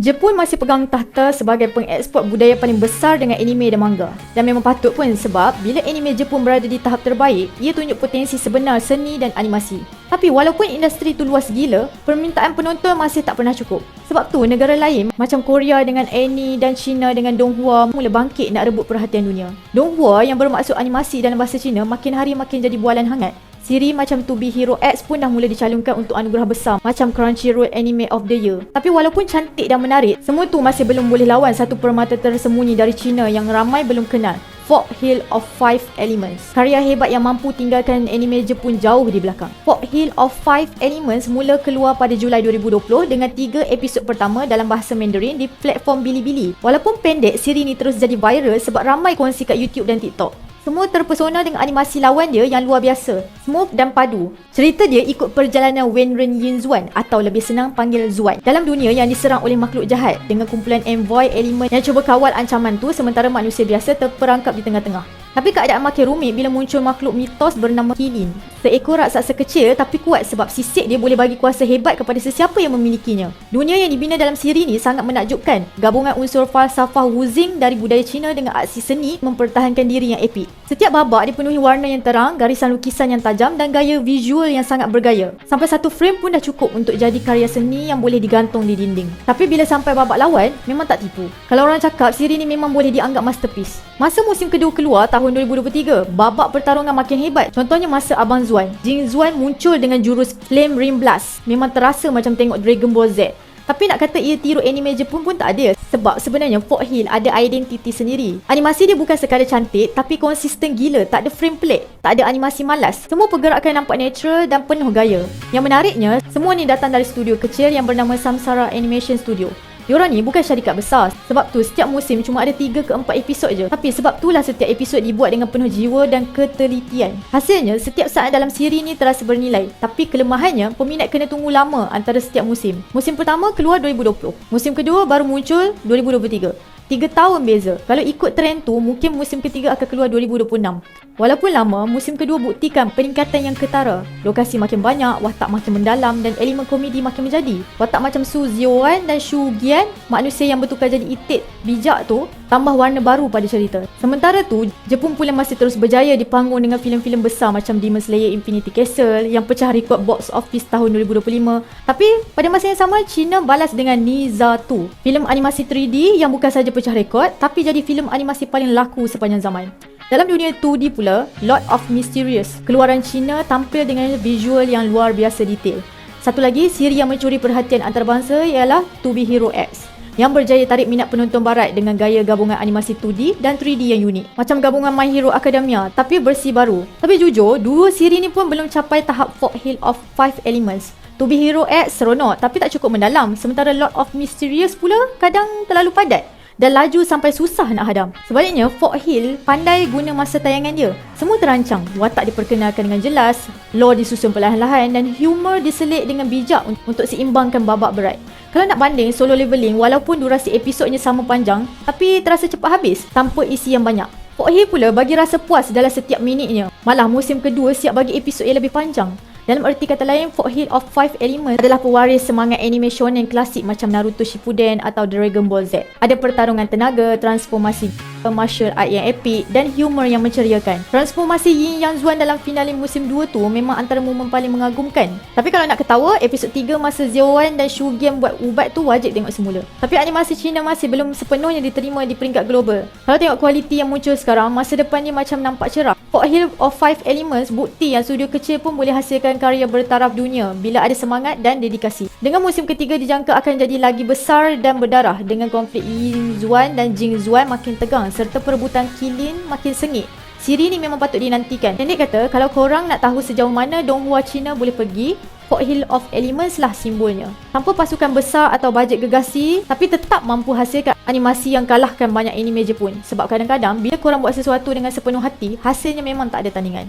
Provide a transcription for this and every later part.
Jepun masih pegang tahta sebagai pengeksport budaya paling besar dengan anime dan manga. Dan memang patut pun sebab bila anime Jepun berada di tahap terbaik, ia tunjuk potensi sebenar seni dan animasi. Tapi walaupun industri itu luas gila, permintaan penonton masih tak pernah cukup. Sebab tu negara lain macam Korea dengan Annie dan China dengan Donghua mula bangkit nak rebut perhatian dunia. Donghua yang bermaksud animasi dalam bahasa Cina makin hari makin jadi bualan hangat. Siri macam To Be Hero X pun dah mula dicalonkan untuk anugerah besar macam Crunchyroll Anime of the Year. Tapi walaupun cantik dan menarik, semua tu masih belum boleh lawan satu permata tersembunyi dari China yang ramai belum kenal. Fog Hill of Five Elements. Karya hebat yang mampu tinggalkan anime Jepun jauh di belakang. Fog Hill of Five Elements mula keluar pada Julai 2020 dengan tiga episod pertama dalam bahasa Mandarin di platform Bilibili. Walaupun pendek, siri ni terus jadi viral sebab ramai kongsi kat YouTube dan TikTok. Semua terpesona dengan animasi lawan dia yang luar biasa, smooth dan padu. Cerita dia ikut perjalanan Wenren Yin Zuan atau lebih senang panggil Zuan dalam dunia yang diserang oleh makhluk jahat dengan kumpulan envoy elemen yang cuba kawal ancaman tu sementara manusia biasa terperangkap di tengah-tengah. Tapi keadaan makin rumit bila muncul makhluk mitos bernama Kilin. Seekor raksasa kecil tapi kuat sebab sisik dia boleh bagi kuasa hebat kepada sesiapa yang memilikinya. Dunia yang dibina dalam siri ni sangat menakjubkan. Gabungan unsur falsafah Wuzing dari budaya Cina dengan aksi seni mempertahankan diri yang epik. Setiap babak dipenuhi warna yang terang, garisan lukisan yang tajam dan gaya visual yang sangat bergaya. Sampai satu frame pun dah cukup untuk jadi karya seni yang boleh digantung di dinding. Tapi bila sampai babak lawan, memang tak tipu. Kalau orang cakap siri ni memang boleh dianggap masterpiece. Masa musim kedua keluar, tahun 2023, babak pertarungan makin hebat. Contohnya masa Abang Zuan. Jing Zuan muncul dengan jurus Flame Ring Blast. Memang terasa macam tengok Dragon Ball Z. Tapi nak kata ia tiru anime Jepun pun tak ada. Sebab sebenarnya Fort Hill ada identiti sendiri. Animasi dia bukan sekadar cantik tapi konsisten gila. Tak ada frame pelik. Tak ada animasi malas. Semua pergerakan nampak natural dan penuh gaya. Yang menariknya, semua ni datang dari studio kecil yang bernama Samsara Animation Studio. Diorang ni bukan syarikat besar. Sebab tu setiap musim cuma ada 3 ke 4 episod je. Tapi sebab itulah setiap episod dibuat dengan penuh jiwa dan ketelitian. Hasilnya setiap saat dalam siri ni terasa bernilai. Tapi kelemahannya peminat kena tunggu lama antara setiap musim. Musim pertama keluar 2020 Musim kedua baru muncul 2023 Tiga tahun beza. Kalau ikut trend tu, mungkin musim ketiga akan keluar 2026. Walaupun lama, musim kedua buktikan peningkatan yang ketara. Lokasi makin banyak, watak makin mendalam dan elemen komedi makin menjadi. Watak macam Su Zioan dan Shu Gian, manusia yang bertukar jadi itik bijak tu, tambah warna baru pada cerita. Sementara tu, Jepun pula masih terus berjaya di panggung dengan filem-filem besar macam Demon Slayer Infinity Castle yang pecah rekod box office tahun 2025. Tapi, pada masa yang sama, China balas dengan Niza 2, filem animasi 3D yang bukan saja pecah rekod tapi jadi filem animasi paling laku sepanjang zaman. Dalam dunia 2D pula, Lord of Mysterious, keluaran China tampil dengan visual yang luar biasa detail. Satu lagi, siri yang mencuri perhatian antarabangsa ialah To Be Hero X yang berjaya tarik minat penonton barat dengan gaya gabungan animasi 2D dan 3D yang unik. Macam gabungan My Hero Academia tapi versi baru. Tapi jujur, dua siri ni pun belum capai tahap Fog Hill of 5 Elements. To Be Hero X seronok tapi tak cukup mendalam sementara Lord of Mysterious pula kadang terlalu padat dan laju sampai susah nak hadam. Sebaliknya, Fort Hill pandai guna masa tayangan dia. Semua terancang, watak diperkenalkan dengan jelas, lore disusun perlahan-lahan dan humor diselit dengan bijak untuk seimbangkan babak berat. Kalau nak banding solo leveling walaupun durasi episodnya sama panjang tapi terasa cepat habis tanpa isi yang banyak. Fort Hill pula bagi rasa puas dalam setiap minitnya. Malah musim kedua siap bagi episod yang lebih panjang. Dalam erti kata lain, Fort Hill of Five Elements adalah pewaris semangat anime shonen klasik macam Naruto Shippuden atau Dragon Ball Z. Ada pertarungan tenaga, transformasi martial art yang epic dan humor yang menceriakan. Transformasi Yin Yang Zuan dalam finale musim 2 tu memang antara momen paling mengagumkan. Tapi kalau nak ketawa, episod 3 masa Zhou Wan dan Shu Gian buat ubat tu wajib tengok semula. Tapi animasi Cina masih belum sepenuhnya diterima di peringkat global. Kalau tengok kualiti yang muncul sekarang, masa depan ni macam nampak cerah. Fort Hill of Five Elements bukti yang studio kecil pun boleh hasilkan karya bertaraf dunia bila ada semangat dan dedikasi. Dengan musim ketiga dijangka akan jadi lagi besar dan berdarah dengan konflik Yin Zuan dan Jing Zuan makin tegang serta perebutan kilin makin sengit. Siri ni memang patut dinantikan. Pendek kata, kalau korang nak tahu sejauh mana Donghua China boleh pergi, Fort Hill of Elements lah simbolnya. Tanpa pasukan besar atau bajet gegasi, tapi tetap mampu hasilkan animasi yang kalahkan banyak anime Jepun. Sebab kadang-kadang, bila korang buat sesuatu dengan sepenuh hati, hasilnya memang tak ada tandingan.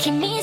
Kimi